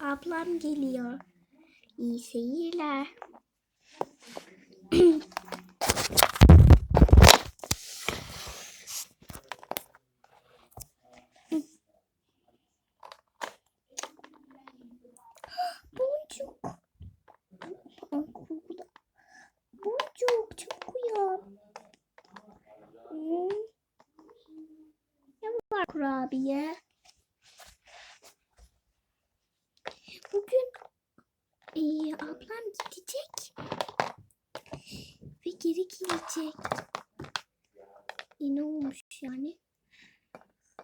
Ablam geliyor. İyi seyirler. Boncuk. Boncuk çabuk uyan. Hmm. Ne var kurabiye? Bugün eee, ablam gidecek ve geri gelecek. E, ne olmuş yani?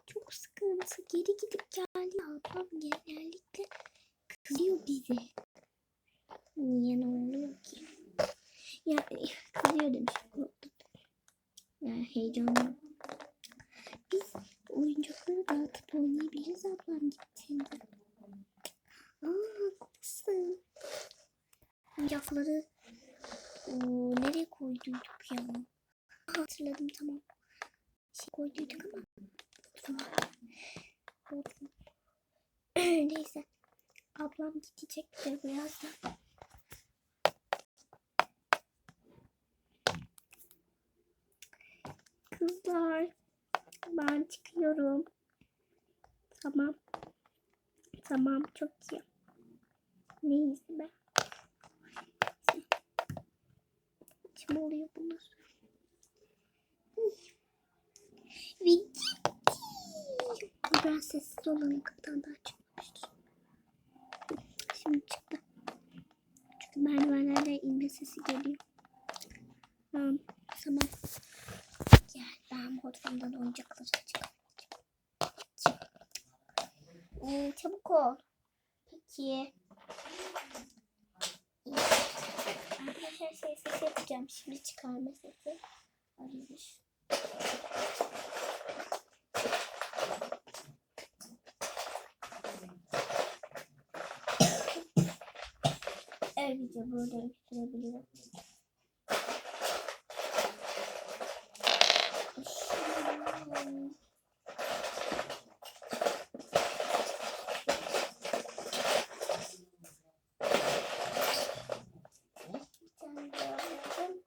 Çok sıkıntı. Geri gidip geldi. Ablam genellikle kızıyor bize. Niye ne oluyor ki? Ya kızıyor demiş. Yani heyecanlı. Biz oyuncakları dağıtıp oynayabiliriz ablam gittiğinde. Aa kızım. Oyuncakları Oo, nereye koyduyduk ya? Hatırladım tamam. Şey koyduyduk ama. Tamam. Neyse. Ablam gidecek de birazdan. Kızlar. Ben çıkıyorum. Tamam. Tamam çok iyi. Neyse be. Kim oluyor bunlar? Ve gitti. Biraz sessiz olalım kapıdan daha çıkmıştır. Şimdi çıktı. Çünkü merdivenlerden inme sesi geliyor. Tamam. Tamam. Gel ben bodrumdan oyuncakları çıkartacağım. Ee, çabuk ol. Peki. Arkadaşlar şey yapacağım. Şimdi çıkarma sesi. Arıyormuş. Ayrıca burada gösterebilirim. Şimdi- Bir tane daha yapalım.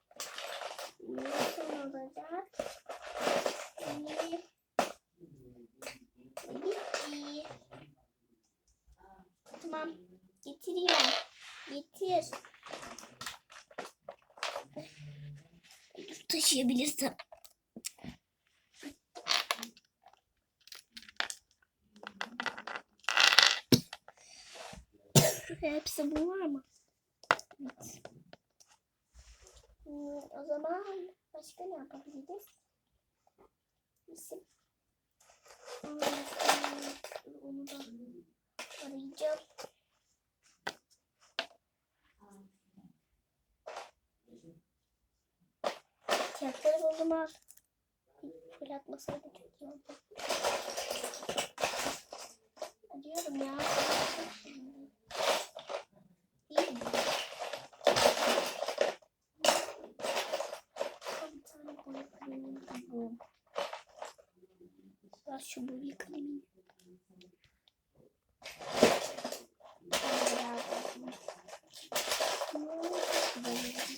Nasıl olacak? İyi. Bitti. Tamam. Getiriyorum. Getir. Dur taşıyabilirsem. Hepsi bu var mı? Evet. Hmm, o zaman başka ne yapabiliriz? İsim. Onu da arayacağım. Tiyatro o zaman fırlatmasaydı çok iyi oldu. Arıyorum ya. İyi mi? Bir tane boya kalemim de bu. Biraz şu boya kalemini. Bayağı bakayım. Hmm, çok güzel oldu.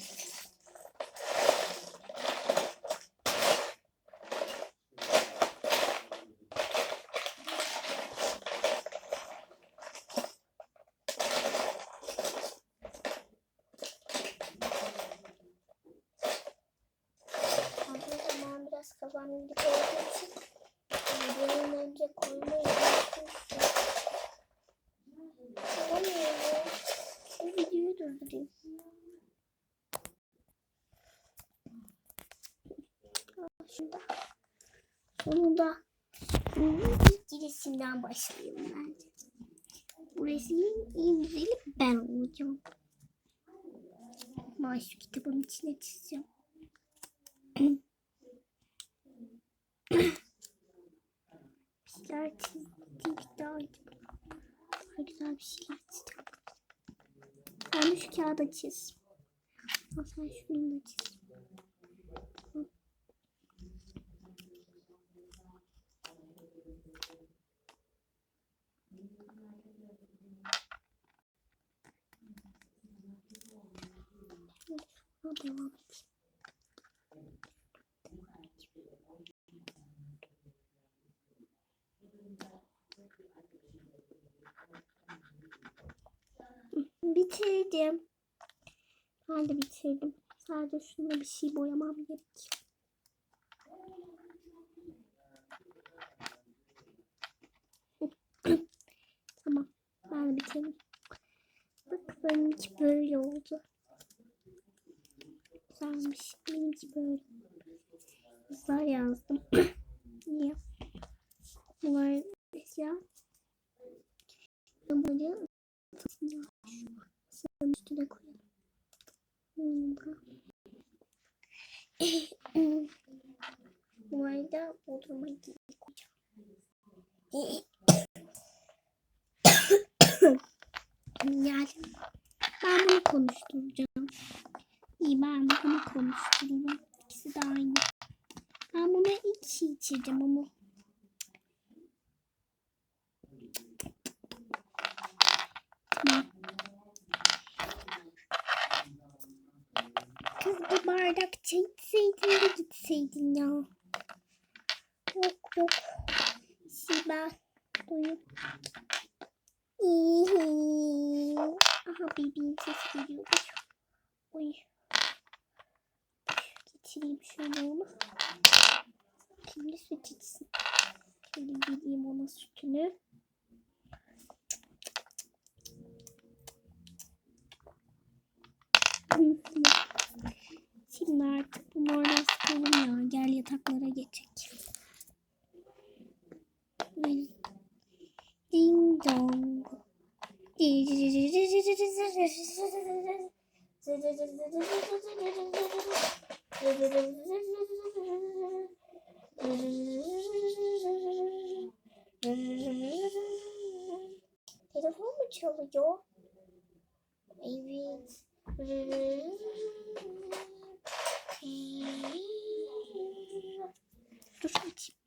Arkadaşlar ben biraz kafam dik olduğu için bir an önce koymayı unutmuşum. Olamıyorum. Bu videoyu durdurayım. Şurada. Sonunda ilk resimden başlayayım bence. Bu resmin en güzeli ben olacağım. Ben şu kitabın içine çizeceğim. şeyler çizdim daha güzel bir şeyler çizdim. Sen şu kağıda çiz. Sen şunu da çiz. devam et. Bitirdim. Herhalde bitirdim. Sadece şunu bir şey boyamam gerekiyor. Ben de bitirdim. Bak benimki böyle oldu. Güzelmiş. Benimki böyle. Güzel yazdım. Niye? Bunlar ya. Bunları Masanın üstüne koyalım. Burada. Bu arada bodruma giyip koyacağım. Yani ben bunu konuşturacağım. İyi ben bunu konuştururum. İkisi de aynı. Ben buna içi içeceğim ama. Tamam. Kız bir bardak çay içseydin de gitseydin ya. Yok yok. Şey ben doyup. Aha bebeğin sesi geliyor. Oy. Getireyim şöyle onu. Şimdi süt içsin. Şöyle vereyim ona sütünü. Şimdi artık bunu oradan sıkalım ya. Gel yataklara geçecek. Ding dong. Telefon mu çalıyor? Evet. Dur açayım.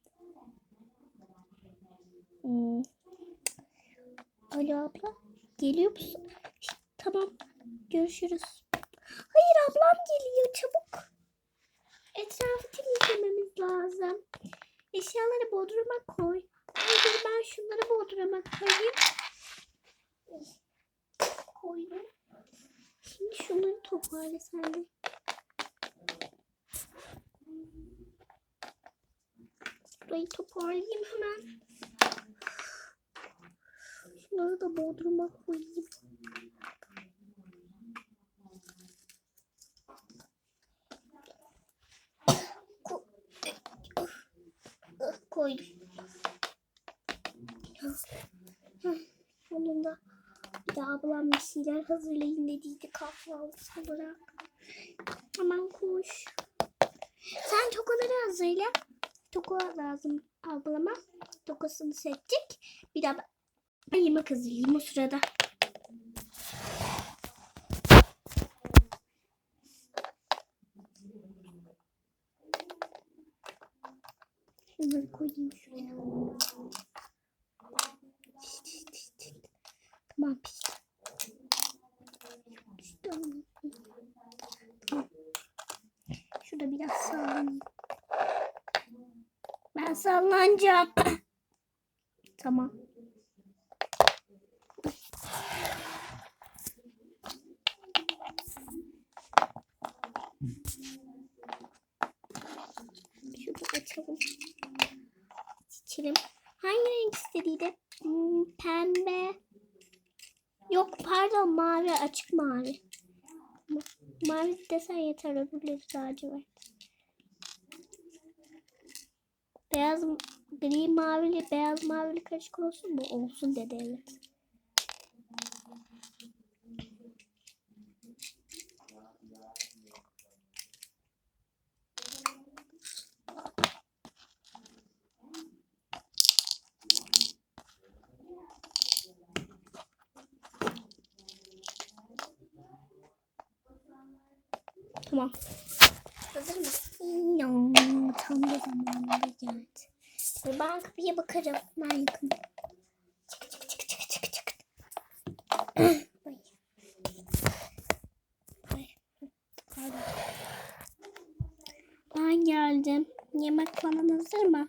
Hmm. Alo abla. Geliyor musun? Tamam. Görüşürüz. Hayır ablam geliyor. Çabuk. Etrafı temizlememiz lazım. Eşyaları bodruma koy. Hayır ben şunları bodruma koyayım. Koydum. Şimdi şunları toparla sen de. Burayı toparlayayım hemen. Şunları da bodruma koyayım. Ko- Ah, Koydum. Sonunda bir de ablam bir şeyler hazırlayın dediydi kahvaltı olarak. Hemen koş. Sen tokaları hazırla. Toka lazım ablama. Tokasını seçecek. Bir de ben yemek hazırlayayım o sırada. Şunları koyayım şuraya. Tamam pişti. Şurada biraz sallanayım. Ben sallanacağım. tamam. Hangi renk istediydi? Hmm, pembe. Yok pardon mavi açık mavi. Ma- Mavi desen yeter öbürleri lacivert. Beyaz gri mavili beyaz mavili karışık olsun mu? Olsun dedi evet. Tamam. Hazır mısın? No, tam da zamanında geldi. Dur ben kapıya bakarım. Ben yakın. Çık çık çık çık çık çık. ben geldim. Yemek falan hazır mı?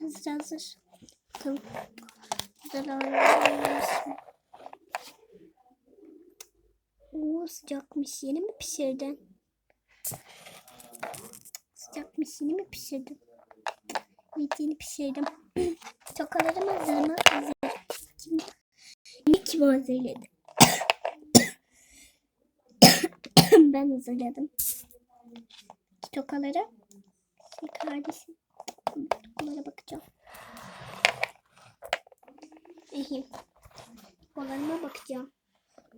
Hazır hazır. Tamam. Güzel olmuş. Oo sıcakmış. Yeni mi pişirdin? Sıcakmış. Yeni mi pişirdin? Evet yeni pişirdim. Tokalarım hazır mı? Hazır. Ne kim hazırladı? ben hazırladım. Tokaları. Şey kardeşim. Tokalara bakacağım. İyi. Tokalarıma bakacağım.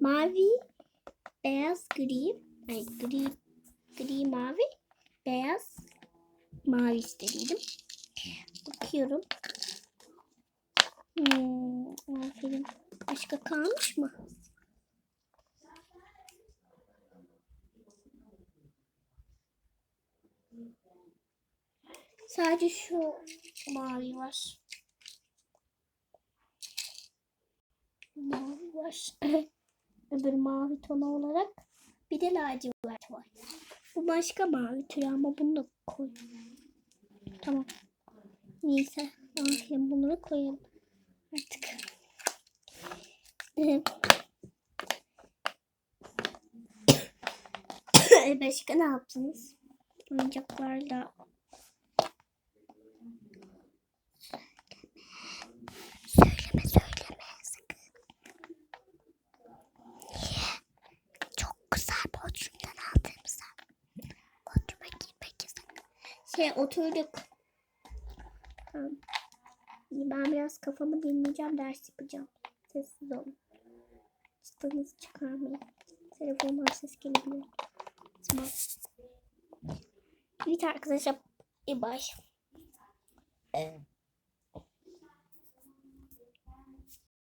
Mavi, beyaz, gri. Ay gri, gri, mavi, beyaz, mavi istedim. Bakıyorum. Hmm, aferin. Başka kalmış mı? Sadece şu mavi var. Mavi var. Öbür mavi tonu olarak bir de lacivert var. Bu başka mavi türü ama bunu da koy. Tamam. Neyse. Aferin bunları koyalım. Artık. Ee, Başka ne yaptınız? Oyuncaklarla. Söyleme söyleme sakın. Niye? Çok güzel Bodrum'dan aldığımızda. Bodrum'a girmek yasak. Şey oturduk. Tamam. Ben biraz kafamı dinleyeceğim, ders yapacağım. Sessiz olun. Çıtınızı çıkarmayın. Telefondan ses gelebilir. Tamam. Evet arkadaşlar. İyi bay.